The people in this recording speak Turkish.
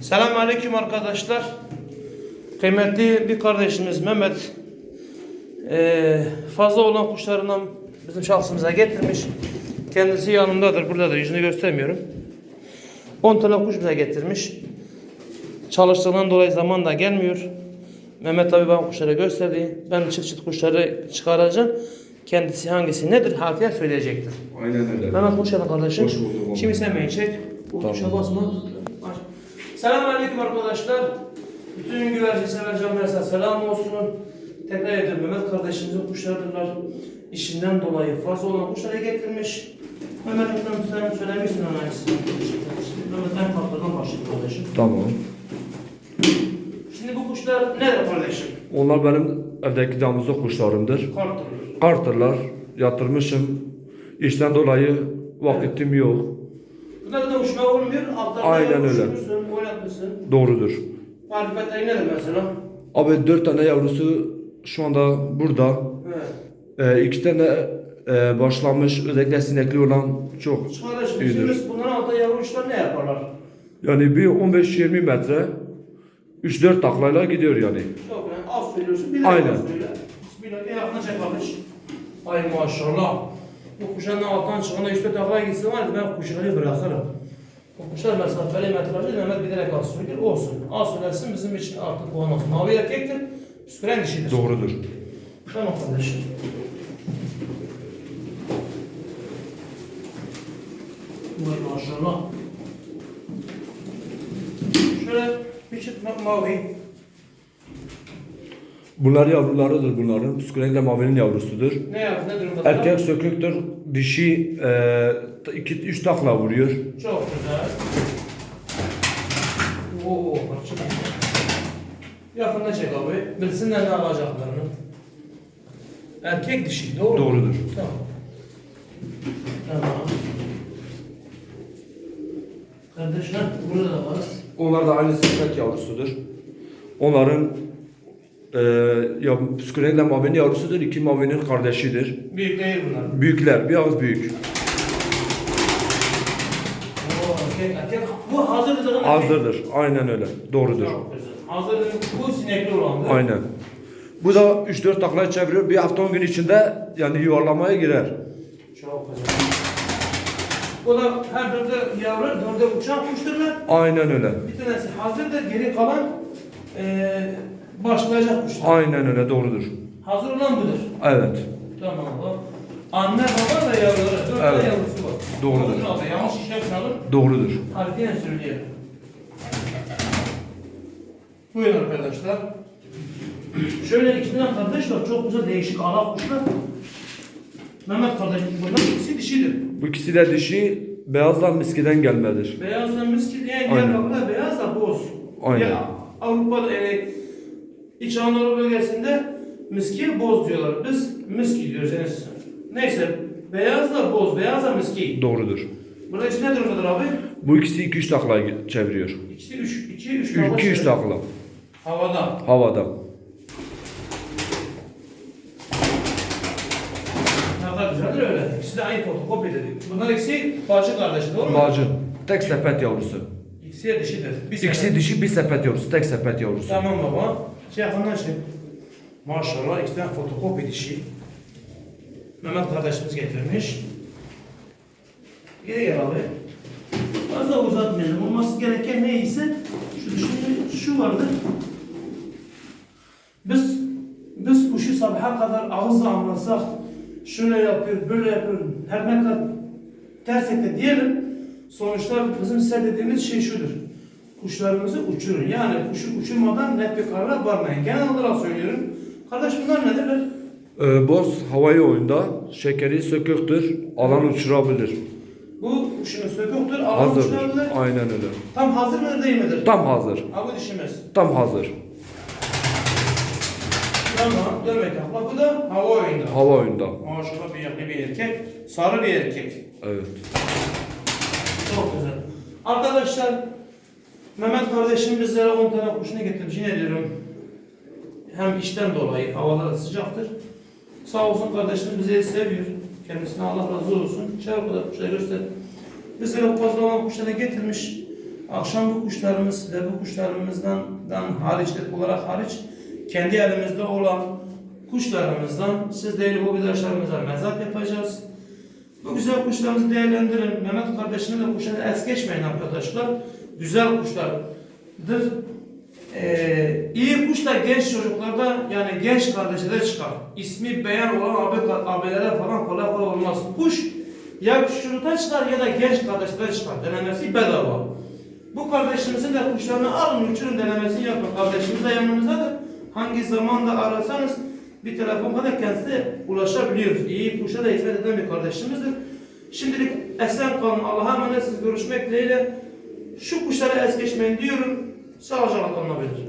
Selamünaleyküm arkadaşlar. Kıymetli bir kardeşimiz Mehmet eee, fazla olan kuşlarından bizim şahsımıza getirmiş. Kendisi yanımdadır. Buradadır. Yüzünü göstermiyorum. 10 tane kuş bize getirmiş. Çalıştığından dolayı zaman da gelmiyor. Mehmet abi bana kuşları gösterdi. Ben çıt çıt kuşları çıkaracağım. Kendisi hangisi nedir harfiye söyleyecektir. Aynen öyle. Mehmet hoş geldin kardeşim. Hoş bulduk. Şimdi sen beni çek. O Tamam. tuşa basma. Selamünaleyküm arkadaşlar. Bütün güvercin sever canlarsa selam olsun. Tekrar ediyorum Mehmet kardeşimizin kuşlarıdırlar. İşinden dolayı fazla olan kuşları getirmiş. Mehmet Hocam sen söylemişsin analizini. Mehmet en farklıdan başlayayım kardeşim. Tamam. Şimdi bu kuşlar nedir kardeşim? Onlar benim evdeki damızlık kuşlarımdır. Kartır. Kartırlar. Yatırmışım. İşten dolayı vakitim yok. Uçma olmuyor. Aynen öyle. Doğrudur. Marifetleri nedir mesela? Abi dört tane yavrusu şu anda burada. Evet. Ee, iki tane e, başlamış. Özellikle sinekli olan çok Kardeşim iyidir. şimdi bunların altında yavru uçlar ne yaparlar? Yani bir 15-20 metre 3-4 taklayla gidiyor yani. Çok önemli. Az söylüyorsun. Bir de Aynen. Bismillah. Bir yakına çekmiş. Ay maşallah. Bu kuşların alttan çıkana işte takla gitsin var ya ben kuşları bırakırım. Bu kuşlar mesafeli metrajı Mehmet bilerek az söylüyor. Olsun. Az söylesin bizim için artık bu olmaz. Mavi erkektir. Püsküren dişidir. Doğrudur. Tamam kardeşim. Vay maşallah. Şöyle bir ma- mavi. Bunlar yavrularıdır bunların. Püskürenkle mavinin yavrusudur. Ne yaptı? Ne durumda? Erkek söküktür. Dişi 2-3 takla vuruyor. Çok güzel. Oo, parça. Yakında çek abi. Bilsinler ne alacaklarını. Erkek dişi, doğru mu? Doğrudur. Tamam. Tamam. Kardeşler burada da var. Onlar da aynı sepet yavrusudur. Onların e, ya püskürenkle mavinin yavrusudur. İki mavinin kardeşidir. Büyük değil bunlar. Büyükler, biraz büyük. Oo, erkek, erkek. Bu hazırdır. değil mi? Aynen öyle. Doğrudur. Çok güzel. Hazır bu sinekli olandır. Aynen. Bu da 3-4 takla çeviriyor. Bir hafta 10 gün içinde yani yuvarlamaya girer. Çok güzel. O da her dörde yavru, dörde uçan kuşturlar. Aynen öyle. Bir tanesi hazırdır, geri kalan eee başlayacak kuşlar. Aynen öyle. Doğrudur. Hazır olan budur. Evet. Tamam. Anne baba da yavruları, dört tane Evet. yavrusu var. Doğrudur. Onun adı yanlış işletmeyelim. Doğrudur. Harfiyen söyleyelim. Buyurun arkadaşlar. Şöyle iki tane kardeş var, çok güzel değişik Arap kuşlar. Mehmet kardeş, bunlar ikisi dişidir. Bu ikisi de dişi beyazdan miskiden gelmedir. Beyazla miski diye kapıda beyaz da boz. Aynen. Ya, Avrupa yani İç Anadolu bölgesinde miski boz diyorlar. Biz miski diyoruz yani. Neyse beyaz da boz, beyaz da miski. Doğrudur. Burada içi ne durumdadır abi? Bu ikisi 2-3 takla çeviriyor. İkisi 3 2 3 2-3 takla. havada. Havada. Ne kadar güzeldir öyle. İkisi de aynı fotokopi dedik. Bunlar ikisi bacı kardeşi doğru mu? Bacı. Tek sepet yavrusu. İkisi de dişidir. Bir İkisi sene. dişi bir sepet yavrusu. Tek sepet yavrusu. Tamam baba. Şey yakından şey. Maşallah iki tane fotokopi dişi. Mehmet kardeşimiz getirmiş. Gel abi. Fazla uzatmayalım. Olması gereken neyse şu dişinde şu vardı. Biz biz kuşu sabaha kadar ağızla anlatsak şöyle yapıyor, böyle yapıyor, her ne kadar tersek de diyelim sonuçta bizim size dediğimiz şey şudur. Kuşlarımızı uçurun. Yani kuşu uçurmadan net bir karara varmayın. Genel olarak söylüyorum. Kardeş bunlar nedirler? Ee, boz havayı oyunda. Şekeri söküktür. Alan uçurabilir. Bu kuşun söküktür, alan Hazırdır. uçurabilir. Aynen öyle. Tam hazır mıdır değil midir? Tam hazır. Ha bu dişimiz. Tam hazır. Tamam, demek ki bak bu da hava oyunda. Hava oyunda. Maşallah bir bir erkek, sarı bir erkek. Evet. Çok güzel. Arkadaşlar, Mehmet kardeşim bizlere 10 tane kuşunu getirmiş. Yine diyorum, hem işten dolayı havalar sıcaktır. Sağ olsun kardeşim bizi seviyor. Kendisine Allah razı olsun. Çevre kadar kuşları göster. Bizlere fazla olan kuşları getirmiş. Akşam bu kuşlarımız ve bu kuşlarımızdan dan hariç, olarak hariç kendi elimizde olan kuşlarımızdan siz değerli hobidaşlarımıza mezat yapacağız. Bu güzel kuşlarımızı değerlendirin. Mehmet kardeşine de kuşları es geçmeyin arkadaşlar. Güzel kuşlardır. Ee, iyi kuş da genç çocuklarda yani genç kardeşlere çıkar. İsmi beyan olan abi, abilere falan kolay kolay olmaz. Kuş ya çocuktan çıkar ya da genç kardeşlere çıkar. Denemesi bedava. Bu kardeşimizin de kuşlarını alın uçurun denemesini yapın. Kardeşimiz de yanımızdadır. Hangi zamanda arasanız bir telefon kadar kendisi ulaşabiliyoruz. İyi kuşa da hizmet eden bir kardeşimizdir. Şimdilik esen kalın. Allah'a emanetsiniz. Görüşmek dileğiyle. Şu kuşları es geçmeyin diyorum. Sağlıcakla kalın.